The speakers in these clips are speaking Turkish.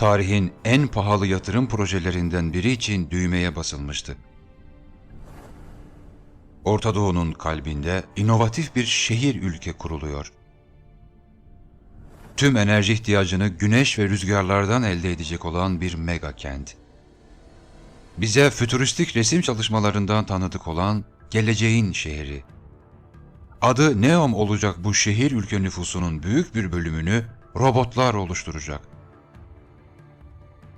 tarihin en pahalı yatırım projelerinden biri için düğmeye basılmıştı. Orta Doğu'nun kalbinde inovatif bir şehir ülke kuruluyor. Tüm enerji ihtiyacını güneş ve rüzgarlardan elde edecek olan bir mega kent. Bize fütüristik resim çalışmalarından tanıdık olan geleceğin şehri. Adı Neom olacak bu şehir ülke nüfusunun büyük bir bölümünü robotlar oluşturacak.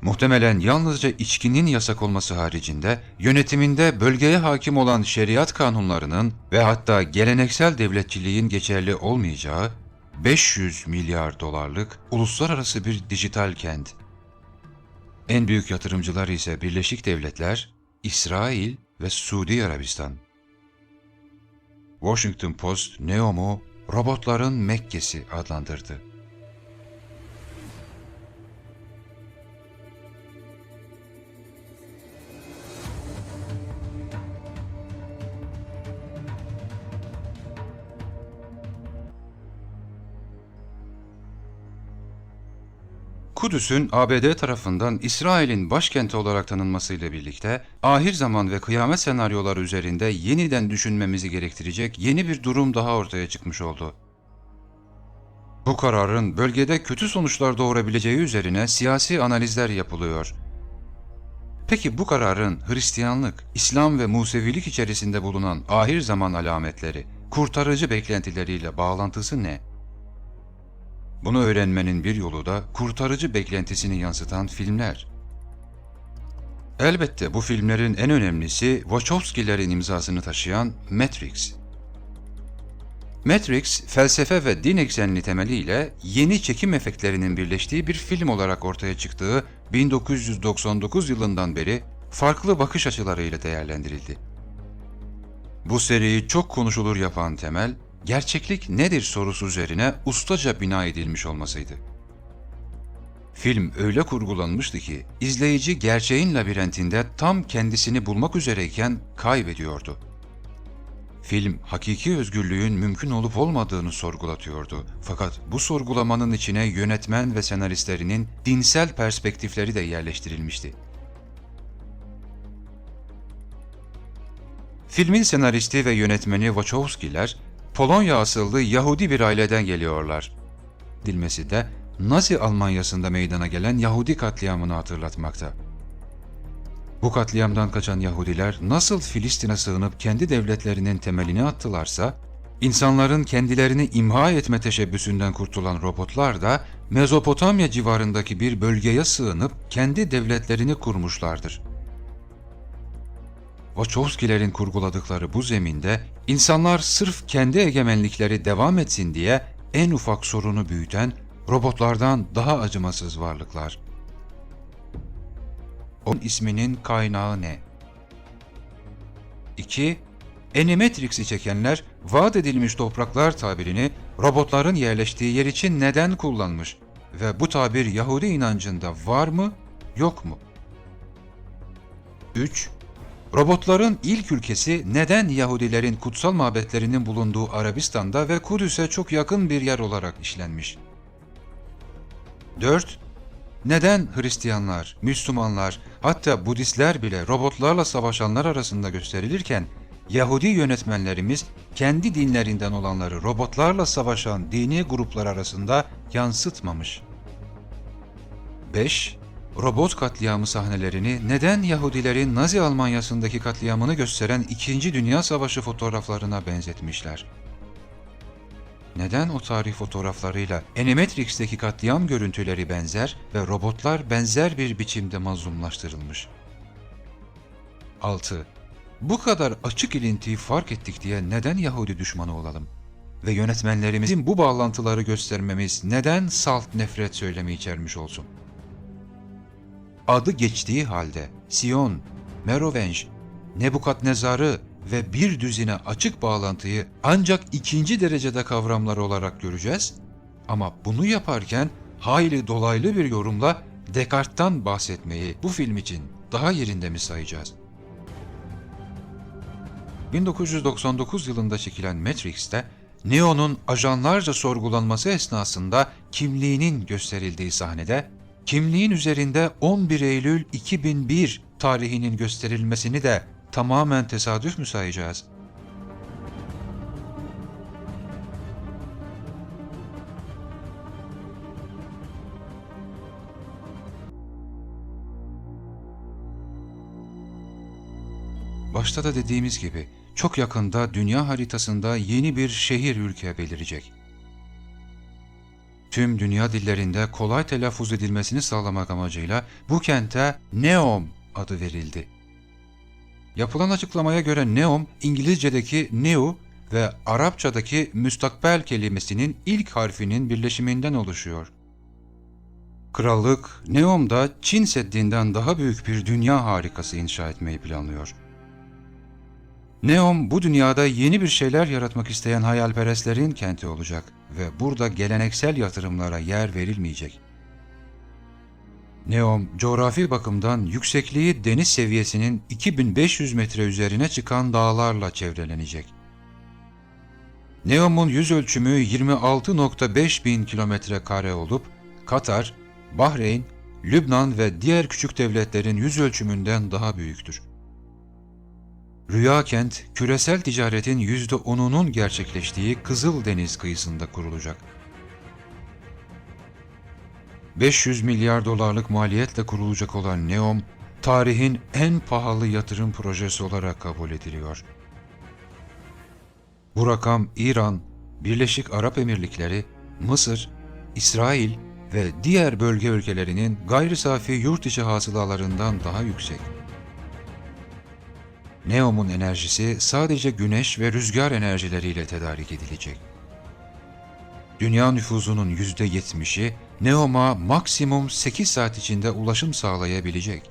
Muhtemelen yalnızca içkinin yasak olması haricinde yönetiminde bölgeye hakim olan şeriat kanunlarının ve hatta geleneksel devletçiliğin geçerli olmayacağı 500 milyar dolarlık uluslararası bir dijital kent. En büyük yatırımcılar ise Birleşik Devletler, İsrail ve Suudi Arabistan. Washington Post Neom'u robotların Mekke'si adlandırdı. Kudüs'ün ABD tarafından İsrail'in başkenti olarak tanınmasıyla birlikte ahir zaman ve kıyamet senaryoları üzerinde yeniden düşünmemizi gerektirecek yeni bir durum daha ortaya çıkmış oldu. Bu kararın bölgede kötü sonuçlar doğurabileceği üzerine siyasi analizler yapılıyor. Peki bu kararın Hristiyanlık, İslam ve Musevilik içerisinde bulunan ahir zaman alametleri, kurtarıcı beklentileriyle bağlantısı ne? Bunu öğrenmenin bir yolu da kurtarıcı beklentisini yansıtan filmler. Elbette bu filmlerin en önemlisi Wachowski'lerin imzasını taşıyan Matrix. Matrix, felsefe ve din eksenli temeliyle yeni çekim efektlerinin birleştiği bir film olarak ortaya çıktığı 1999 yılından beri farklı bakış açılarıyla değerlendirildi. Bu seriyi çok konuşulur yapan temel, gerçeklik nedir sorusu üzerine ustaca bina edilmiş olmasıydı. Film öyle kurgulanmıştı ki izleyici gerçeğin labirentinde tam kendisini bulmak üzereyken kaybediyordu. Film hakiki özgürlüğün mümkün olup olmadığını sorgulatıyordu. Fakat bu sorgulamanın içine yönetmen ve senaristlerinin dinsel perspektifleri de yerleştirilmişti. Filmin senaristi ve yönetmeni Wachowski'ler Polonya asıllı Yahudi bir aileden geliyorlar. Dilmesi de Nazi Almanyası'nda meydana gelen Yahudi katliamını hatırlatmakta. Bu katliamdan kaçan Yahudiler nasıl Filistin'e sığınıp kendi devletlerinin temelini attılarsa, insanların kendilerini imha etme teşebbüsünden kurtulan robotlar da Mezopotamya civarındaki bir bölgeye sığınıp kendi devletlerini kurmuşlardır. Wachowski'lerin kurguladıkları bu zeminde insanlar sırf kendi egemenlikleri devam etsin diye en ufak sorunu büyüten robotlardan daha acımasız varlıklar. Onun isminin kaynağı ne? 2. Animatrix'i çekenler vaat edilmiş topraklar tabirini robotların yerleştiği yer için neden kullanmış ve bu tabir Yahudi inancında var mı, yok mu? 3. Robotların ilk ülkesi neden Yahudilerin kutsal mabetlerinin bulunduğu Arabistan'da ve Kudüs'e çok yakın bir yer olarak işlenmiş? 4. Neden Hristiyanlar, Müslümanlar, hatta Budistler bile robotlarla savaşanlar arasında gösterilirken Yahudi yönetmenlerimiz kendi dinlerinden olanları robotlarla savaşan dini gruplar arasında yansıtmamış? 5. Robot katliamı sahnelerini neden Yahudilerin Nazi Almanyası'ndaki katliamını gösteren 2. Dünya Savaşı fotoğraflarına benzetmişler? Neden o tarih fotoğraflarıyla Animatrix'teki katliam görüntüleri benzer ve robotlar benzer bir biçimde mazlumlaştırılmış? 6. Bu kadar açık ilintiyi fark ettik diye neden Yahudi düşmanı olalım? Ve yönetmenlerimizin bu bağlantıları göstermemiz neden salt nefret söylemi içermiş olsun? Adı geçtiği halde Sion, Merovenj, Nebukadnezar'ı ve bir düzine açık bağlantıyı ancak ikinci derecede kavramlar olarak göreceğiz. Ama bunu yaparken hayli dolaylı bir yorumla Descartes'tan bahsetmeyi bu film için daha yerinde mi sayacağız? 1999 yılında çekilen Matrix'te Neo'nun ajanlarca sorgulanması esnasında kimliğinin gösterildiği sahnede kimliğin üzerinde 11 Eylül 2001 tarihinin gösterilmesini de tamamen tesadüf mü sayacağız? Başta da dediğimiz gibi çok yakında dünya haritasında yeni bir şehir ülke belirecek. Tüm dünya dillerinde kolay telaffuz edilmesini sağlamak amacıyla bu kente Neom adı verildi. Yapılan açıklamaya göre Neom, İngilizce'deki Neo ve Arapça'daki müstakbel kelimesinin ilk harfinin birleşiminden oluşuyor. Krallık, Neom'da Çin Seddi'nden daha büyük bir dünya harikası inşa etmeyi planlıyor. Neom bu dünyada yeni bir şeyler yaratmak isteyen hayalperestlerin kenti olacak ve burada geleneksel yatırımlara yer verilmeyecek. Neom, coğrafi bakımdan yüksekliği deniz seviyesinin 2500 metre üzerine çıkan dağlarla çevrelenecek. Neom'un yüz ölçümü 26.5 bin kilometre kare olup, Katar, Bahreyn, Lübnan ve diğer küçük devletlerin yüz ölçümünden daha büyüktür. Rüya kent, küresel ticaretin %10'unun gerçekleştiği Kızıldeniz kıyısında kurulacak. 500 milyar dolarlık maliyetle kurulacak olan Neom, tarihin en pahalı yatırım projesi olarak kabul ediliyor. Bu rakam İran, Birleşik Arap Emirlikleri, Mısır, İsrail ve diğer bölge ülkelerinin gayri safi yurt içi hasılalarından daha yüksek. Neom'un enerjisi sadece güneş ve rüzgar enerjileriyle tedarik edilecek. Dünya nüfusunun %70'i Neom'a maksimum 8 saat içinde ulaşım sağlayabilecek.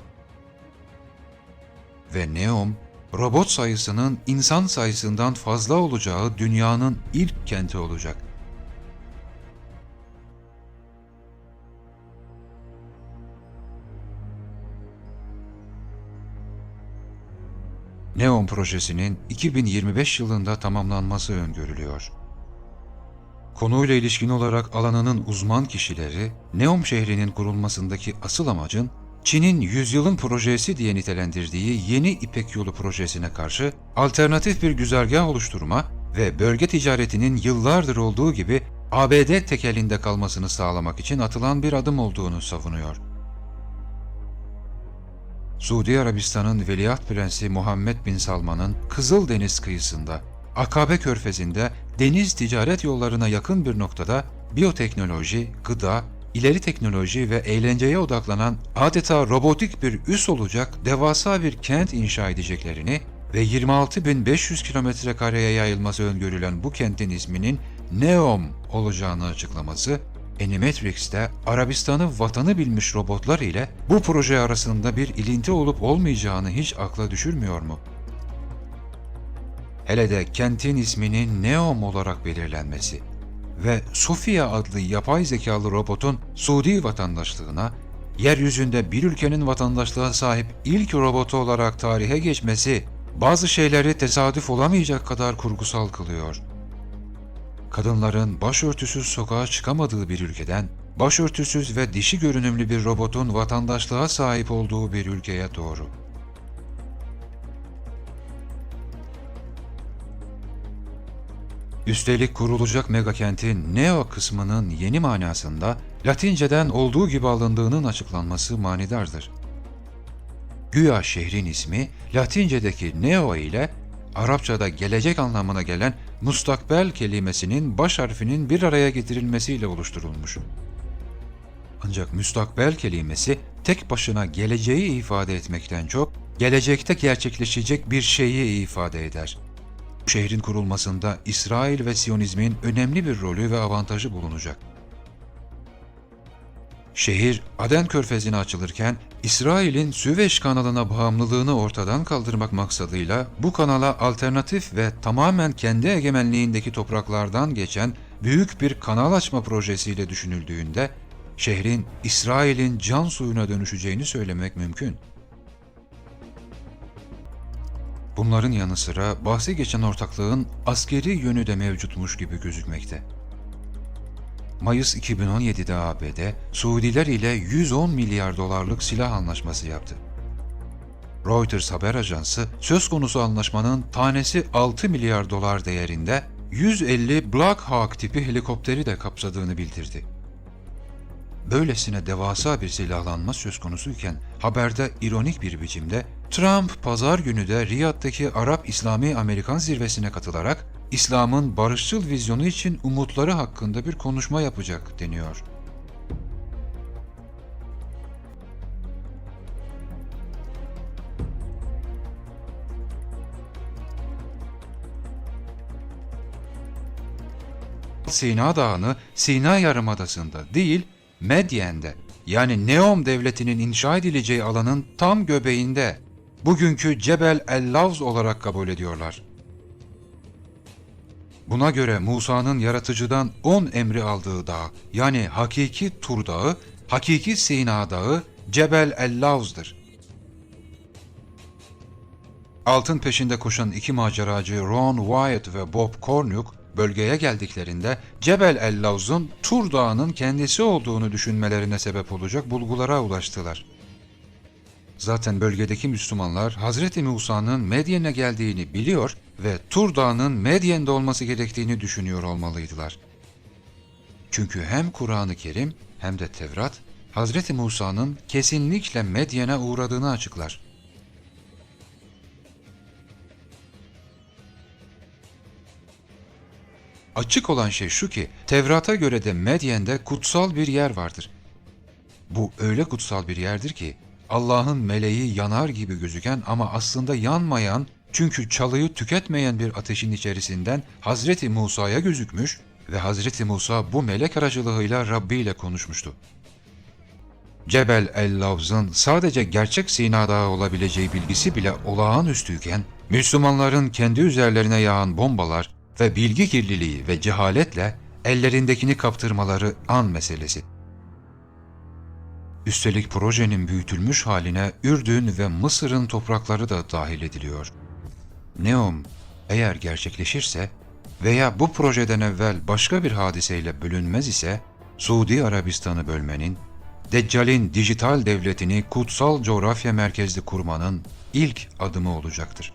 Ve Neom, robot sayısının insan sayısından fazla olacağı dünyanın ilk kenti olacak. Neom projesinin 2025 yılında tamamlanması öngörülüyor. Konuyla ilişkin olarak alanının uzman kişileri, Neom şehrinin kurulmasındaki asıl amacın Çin'in yüzyılın projesi diye nitelendirdiği yeni İpek Yolu projesine karşı alternatif bir güzergah oluşturma ve bölge ticaretinin yıllardır olduğu gibi ABD tekelinde kalmasını sağlamak için atılan bir adım olduğunu savunuyor. Suudi Arabistan'ın Veliaht Prensi Muhammed Bin Salman'ın Kızıldeniz kıyısında, Akabe Körfezi'nde deniz ticaret yollarına yakın bir noktada biyoteknoloji, gıda, ileri teknoloji ve eğlenceye odaklanan adeta robotik bir üs olacak devasa bir kent inşa edeceklerini ve 26.500 kilometre kareye yayılması öngörülen bu kentin isminin Neom olacağını açıklaması Animatrix'te Arabistan'ı vatanı bilmiş robotlar ile bu proje arasında bir ilinti olup olmayacağını hiç akla düşürmüyor mu? Hele de kentin isminin Neom olarak belirlenmesi ve Sofia adlı yapay zekalı robotun Suudi vatandaşlığına, yeryüzünde bir ülkenin vatandaşlığa sahip ilk robotu olarak tarihe geçmesi bazı şeyleri tesadüf olamayacak kadar kurgusal kılıyor.'' Kadınların başörtüsüz sokağa çıkamadığı bir ülkeden, başörtüsüz ve dişi görünümlü bir robotun vatandaşlığa sahip olduğu bir ülkeye doğru. Üstelik kurulacak megakentin Neo kısmının yeni manasında Latinceden olduğu gibi alındığının açıklanması manidardır. Güya şehrin ismi Latince'deki Neo ile Arapçada gelecek anlamına gelen mustakbel kelimesinin baş harfinin bir araya getirilmesiyle oluşturulmuş. Ancak müstakbel kelimesi tek başına geleceği ifade etmekten çok, gelecekte gerçekleşecek bir şeyi ifade eder. Bu şehrin kurulmasında İsrail ve Siyonizmin önemli bir rolü ve avantajı bulunacak. Şehir Aden Körfezi'ne açılırken İsrail'in Süveyş kanalına bağımlılığını ortadan kaldırmak maksadıyla bu kanala alternatif ve tamamen kendi egemenliğindeki topraklardan geçen büyük bir kanal açma projesiyle düşünüldüğünde şehrin İsrail'in can suyuna dönüşeceğini söylemek mümkün. Bunların yanı sıra bahsi geçen ortaklığın askeri yönü de mevcutmuş gibi gözükmekte. Mayıs 2017'de ABD, Suudiler ile 110 milyar dolarlık silah anlaşması yaptı. Reuters haber ajansı söz konusu anlaşmanın tanesi 6 milyar dolar değerinde 150 Black Hawk tipi helikopteri de kapsadığını bildirdi. Böylesine devasa bir silahlanma söz konusuyken haberde ironik bir biçimde Trump pazar günü de Riyad'daki Arap İslami Amerikan zirvesine katılarak İslam'ın barışçıl vizyonu için umutları hakkında bir konuşma yapacak deniyor. Sina Dağı'nı Sina Yarımadası'nda değil, Medyen'de yani Neom devletinin inşa edileceği alanın tam göbeğinde bugünkü Cebel el-Lavz olarak kabul ediyorlar. Buna göre Musa'nın yaratıcıdan 10 emri aldığı dağ yani hakiki Tur Dağı, hakiki Sina Dağı Cebel el-Lavz'dır. Altın peşinde koşan iki maceracı Ron Wyatt ve Bob Cornuke bölgeye geldiklerinde Cebel el-Lavz'un Tur Dağı'nın kendisi olduğunu düşünmelerine sebep olacak bulgulara ulaştılar. Zaten bölgedeki Müslümanlar Hazreti Musa'nın Medyen'e geldiğini biliyor ve Tur Dağı'nın Medyen'de olması gerektiğini düşünüyor olmalıydılar. Çünkü hem Kur'an-ı Kerim hem de Tevrat Hazreti Musa'nın kesinlikle Medyen'e uğradığını açıklar. Açık olan şey şu ki Tevrat'a göre de Medyen'de kutsal bir yer vardır. Bu öyle kutsal bir yerdir ki Allah'ın meleği yanar gibi gözüken ama aslında yanmayan çünkü çalıyı tüketmeyen bir ateşin içerisinden Hazreti Musa'ya gözükmüş ve Hazreti Musa bu melek aracılığıyla Rabbi ile konuşmuştu. Cebel el-Lavz'ın sadece gerçek Sina Dağı olabileceği bilgisi bile olağanüstüyken, Müslümanların kendi üzerlerine yağan bombalar ve bilgi kirliliği ve cehaletle ellerindekini kaptırmaları an meselesi. Üstelik projenin büyütülmüş haline Ürdün ve Mısır'ın toprakları da dahil ediliyor. Neom eğer gerçekleşirse veya bu projeden evvel başka bir hadiseyle bölünmez ise Suudi Arabistan'ı bölmenin, Deccal'in dijital devletini kutsal coğrafya merkezli kurmanın ilk adımı olacaktır.